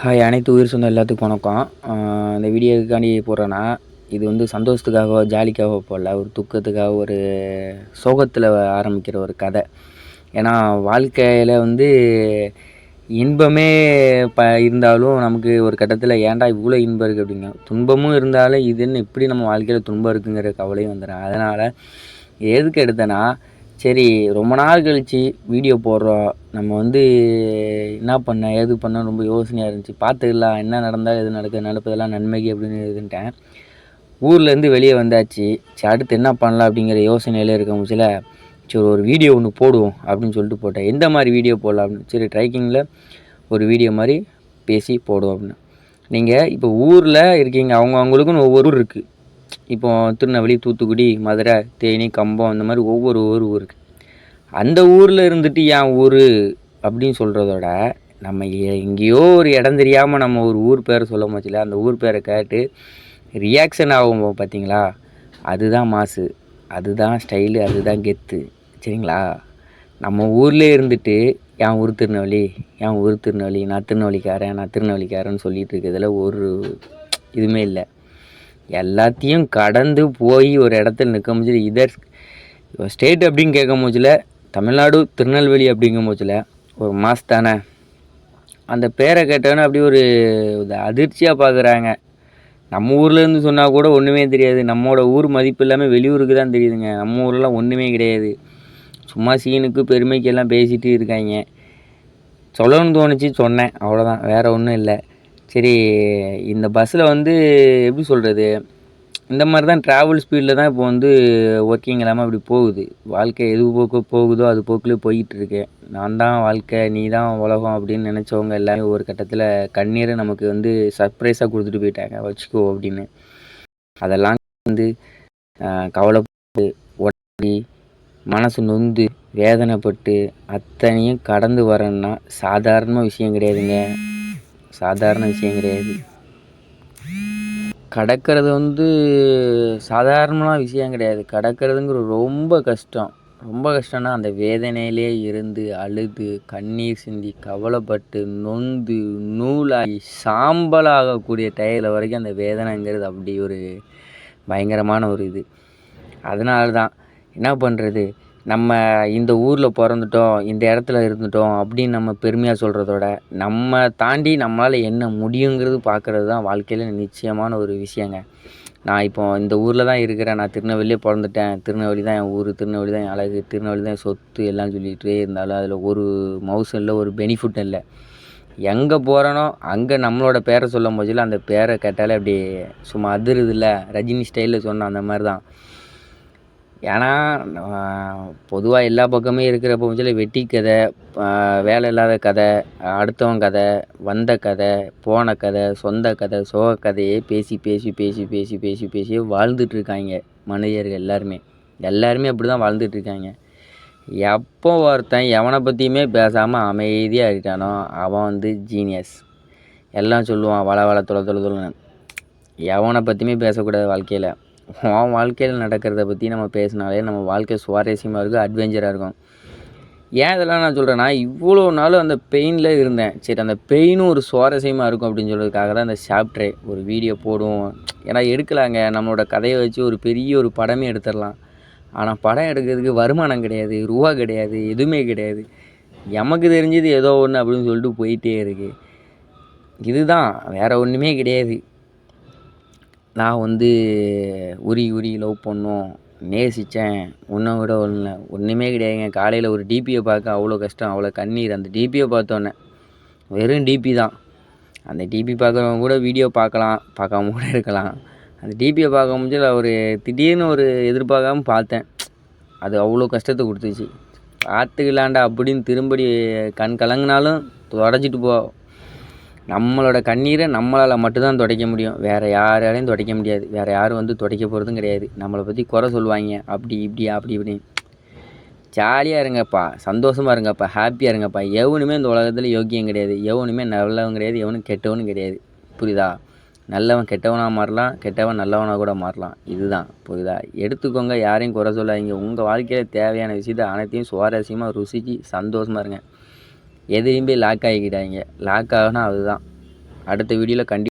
Hi அனைத்து உயிர் சொந்தம் எல்லாத்துக்கும் வணக்கம். இந்த வீடியோக்காண்டி போடுறேன்னா இது வந்து சந்தோஷத்துக்காகவோ ஜாலிக்காகவோ போடல. ஒரு துக்கத்துக்காக ஒரு சோகத்தில் ஆரம்பிக்கிற ஒரு கதை. ஏன்னா வாழ்க்கையில் வந்து இன்பமே ப இருந்தாலும் நமக்கு ஒரு கட்டத்தில் ஏன்டா இவ்வளோ இன்பம் இருக்குது அப்படிங்க. துன்பமும் இருந்தாலும் இதுன்னு இப்படி நம்ம வாழ்க்கையில் துன்பம் இருக்குங்கிற கவலையும் வந்துடும் அதனால் எதுக்கு எடுத்தேன்னா சரி ரொம்ப நாள் கழித்து வீடியோ போடுறோம். நம்ம வந்து என்ன பண்ண ஏது பண்ண ரொம்ப யோசனையாக இருந்துச்சு. பார்த்துக்கலாம் என்ன நடந்தால் எது நடக்குது நடப்பதெல்லாம் நன்மைக்கு அப்படின்னு இதுன்ட்டேன் ஊர்லேருந்து வெளியே வந்தாச்சு. சரி அடுத்து என்ன பண்ணலாம் அப்படிங்கிற யோசனையில் இருக்க முச்சில் சரி ஒரு வீடியோ ஒன்று போடுவோம் அப்படின்னு சொல்லிட்டு போட்டேன். எந்த மாதிரி வீடியோ போடலாம் அப்படின்னு? சரி ட்ரைக்கிங்கில் ஒரு வீடியோ மாதிரி பேசி போடுவோம் அப்படின்னு. நீங்கள் இப்போ ஊரில் இருக்கீங்க. அவங்க அவங்களுக்குன்னு ஒவ்வொரு ஊர் இருக்குது இப்போது திருநெல்வேலி தூத்துக்குடி மதுரை தேனி கம்பம் இந்த மாதிரி ஒவ்வொரு ஊர் ஊருக்கு. இருக்குது அந்த ஊரில் இருந்துட்டு என் ஊர் அப்படின்னு சொல்கிறதோட நம்ம எங்கேயோ ஒரு இடம் தெரியாமல் நம்ம ஒரு ஊர் பேரை சொல்ல முடியல. அந்த ஊர் பேரை கேட்டு ரியாக்ஷன் ஆகும் பார்த்தீங்களா அதுதான் மாசு அதுதான் ஸ்டைலு அதுதான் கெத்து. சரிங்களா? நம்ம ஊர்லேயே இருந்துட்டு என் ஊர் திருநெல்வேலி என் ஊர் திருநெல்வேலி நான் திருநெல்வேலிக்காரன் நான் திருநெல்வேலிக்காரன்னு சொல்லிகிட்டு இருக்கிறதுல ஒரு இதுவுமே இல்லை. எல்லாத்தையும் கடந்து போய் ஒரு இடத்துல நிற்க முடிஞ்சது இதர் ஸ்டேட் அப்படின்னு கேட்கும் போச்சில் தமிழ்நாடு திருநெல்வேலி அப்படிங்கும் போச்சில் ஒரு மாஸ் தானே. அந்த பேரை கேட்டோன்னே அப்படியே ஒரு அதிர்ச்சியாக பார்க்குறாங்க நம்ம ஊர்லேருந்து சொன்னால் கூட ஒன்றுமே தெரியாது. நம்மளோட ஊர் மதிப்பு இல்லாமல் வெளியூருக்கு தான் தெரியுதுங்க. நம்ம ஊர்லாம் ஒன்றுமே கிடையாது. சும்மா சீனுக்கு பெருமைக்கு எல்லாம் இருக்காங்க. சொல்லணும்னு தோணுச்சு சொன்னேன். அவ்வளோதான் வேறு ஒன்றும் இல்லை. சரி இந்த பஸ்ஸில் வந்து எப்படி சொல்கிறது இந்த மாதிரி தான் ட்ராவல் ஸ்பீடில் தான் இப்போ வந்து ஒர்க்கிங் இல்லாமல் அப்படி போகுது. வாழ்க்கை எது போக்கு போகுதோ அது போக்கில் போயிட்டு இருக்கு நான் தான் வாழ்க்கை நீ தான் உலகம் அப்படின்னு நினச்சவங்க எல்லாமே ஒரு கட்டத்தில் கண்ணீரை நமக்கு வந்து சர்ப்ரைஸாக கொடுத்துட்டு போயிட்டாங்க. வச்சுக்கோ அப்படின்னு. அதெல்லாம் வந்து கவலைப்பட்டு ஒட்டி மனசு நொந்து வேதனைப்பட்டு அத்தனையும் கடந்து வரேன்னா சாதாரண விஷயம் கிடையாதுங்க. சாதாரண விஷயம் கிடையாது. கடக்கிறது வந்து சாதாரணமான விஷயம் கிடையாது. கடக்கிறதுங்கிற ரொம்ப கஷ்டம். ரொம்ப கஷ்டம்னா அந்த வேதனையிலே இருந்து அழுது கண்ணீர் சிந்தி கவலைப்பட்டு நொந்து நூலாகி சாம்பலாகக்கூடிய டயரில் வரைக்கும் அந்த வேதனைங்கிறது அப்படி ஒரு பயங்கரமான ஒரு இது. அதனால தான் என்ன பண்ணுறது நம்ம இந்த ஊரில் பிறந்துட்டோம் இந்த இடத்துல இருந்துட்டோம் அப்படின்னு நம்ம பெருமையாக சொல்கிறதோட நம்ம தாண்டி நம்மளால் என்ன முடியுங்கிறது பார்க்குறது தான் வாழ்க்கையில் நிச்சயமான ஒரு விஷயங்க. நான் இப்போ இந்த ஊரில் தான் இருக்கிறேன். நான் திருநெல்வேலியே பிறந்துட்டேன். திருநெல்வேலி தான் என் ஊர் திருநெல்வேலி தான் என் அழகு திருநெல்வேலி தான் என் சொத்து எல்லாம் சொல்லிகிட்டே இருந்தாலும் அதில் ஒரு மவுசும் இல்லை ஒரு பெனிஃபிட் இல்லை. எங்கே போகிறனோ அங்கே நம்மளோட பேரை சொல்லும் போதில் அந்த பேரை கேட்டாலே அப்படி சும்மா அதிருதுல்ல. ரஜினி ஸ்டைலில் சொன்ன அந்த மாதிரி தான் ஏன்னா பொதுவாக எல்லா பக்கமே இருக்கிற பகுதியில் வெட்டி கதை வேலை இல்லாத கதை அடுத்தவன் கதை வந்த கதை போன கதை சொந்த கதை சோக கதையே பேசி பேசி பேசி பேசி பேசி பேசி வாழ்ந்துட்டு இருக்காங்க மனிதர்கள் எல்லாருமே. எல்லாருமே அப்படி தான் வாழ்ந்துட்டு இருக்காங்க எப்போ ஒருத்தன் எவனை பற்றியுமே பேசாமல் அமைதியாக இருக்கானோ அவன் வந்து ஜீனியஸ் எல்லாம் சொல்லுவான் வள வள தொலை தொலை தொலைன்னு எவனை பற்றியுமே பேசக்கூடாது வாழ்க்கையில். உன் வாழ்க்கையில் நடக்கிறத பற்றி நம்ம பேசினாலே நம்ம வாழ்க்கை சுவாரஸ்யமாக இருக்கும் அட்வென்ச்சராக இருக்கும். ஏன் இதெல்லாம் நான் சொல்கிறேன்னா இவ்வளோ நாள் அந்த பெயினில் இருந்தேன். சரி அந்த பெயினும் ஒரு சுவாரஸ்யமாக இருக்கும் அப்படின்னு சொல்கிறதுக்காக தான் அந்த சாப்டரே ஒரு வீடியோ போடுவோம். ஏன்னா எடுக்கலாங்க. நம்மளோட கதையை வச்சு ஒரு பெரிய ஒரு படமே எடுத்துடலாம். ஆனால் படம் எடுக்கிறதுக்கு வருமானம் கிடையாது ரூபா கிடையாது எதுவுமே கிடையாது. எமக்கு தெரிஞ்சது ஏதோ ஒன்று அப்படின்னு சொல்லிட்டு போயிட்டே இருக்குது இதுதான் வேறு ஒன்றுமே கிடையாது. நான் வந்து உரி உரி லவ் பண்ணோம். நேசித்தேன் உன்னை விட ஒன்றும் ஒன்றுமே கிடையாதுங்க. காலையில் ஒரு டிபியை பார்க்க அவ்வளோ கஷ்டம். அவ்வளோ கண்ணீர். அந்த டிபியை பார்த்தோன்னே வெறும் டிபி தான். அந்த டிபி பார்க்குறவங்க கூட வீடியோ பார்க்கலாம். பார்க்காம கூட இருக்கலாம். அந்த டிபியை பார்க்க முடிஞ்சு ஒரு திடீர்னு ஒரு எதிர்பார்க்காம பார்த்தேன். அது அவ்வளோ கஷ்டத்தை கொடுத்துச்சு. பார்த்துக்கலாண்டா அப்படின்னு திரும்படி கண் கலங்கினாலும் தொடச்சிட்டு போ. நம்மளோட கண்ணீரை நம்மளால் மட்டும்தான் துடைக்க முடியும். வேறு யாராலையும் துடைக்க முடியாது. வேறு யாரும் வந்து துடைக்க போகிறதும் கிடையாது. நம்மளை பற்றி குறை சொல்லுவாங்க. அப்படி இப்படி அப்படி இப்படி. ஜாலியாக இருங்கப்பா. சந்தோஷமாக இருங்கப்பா. ஹாப்பியாக இருங்கப்பா. எவனுமே இந்த உலகத்தில் யோக்கியம் கிடையாது. எவனுமே நல்லவன் கிடையாது. எவனும் கெட்டவனும் கிடையாது. புரியுதா? நல்லவன் கெட்டவனாக மாறலாம். கெட்டவன் நல்லவனாக கூட மாறலாம். இதுதான். புரியுதா? எடுத்துக்கோங்க. யாரையும் குறை சொல்லாதீங்க. உங்கள் வாழ்க்கையில் தேவையான விஷயத்தை அனைத்தையும் சுவாரஸ்யமாக ருசிச்சு சந்தோஷமாக இருங்க. எதையும் போய் லாக் ஆகிக்கிட்டாங்க. லாக் ஆகுனா அதுதான். அடுத்த வீடியோவில் கண்டி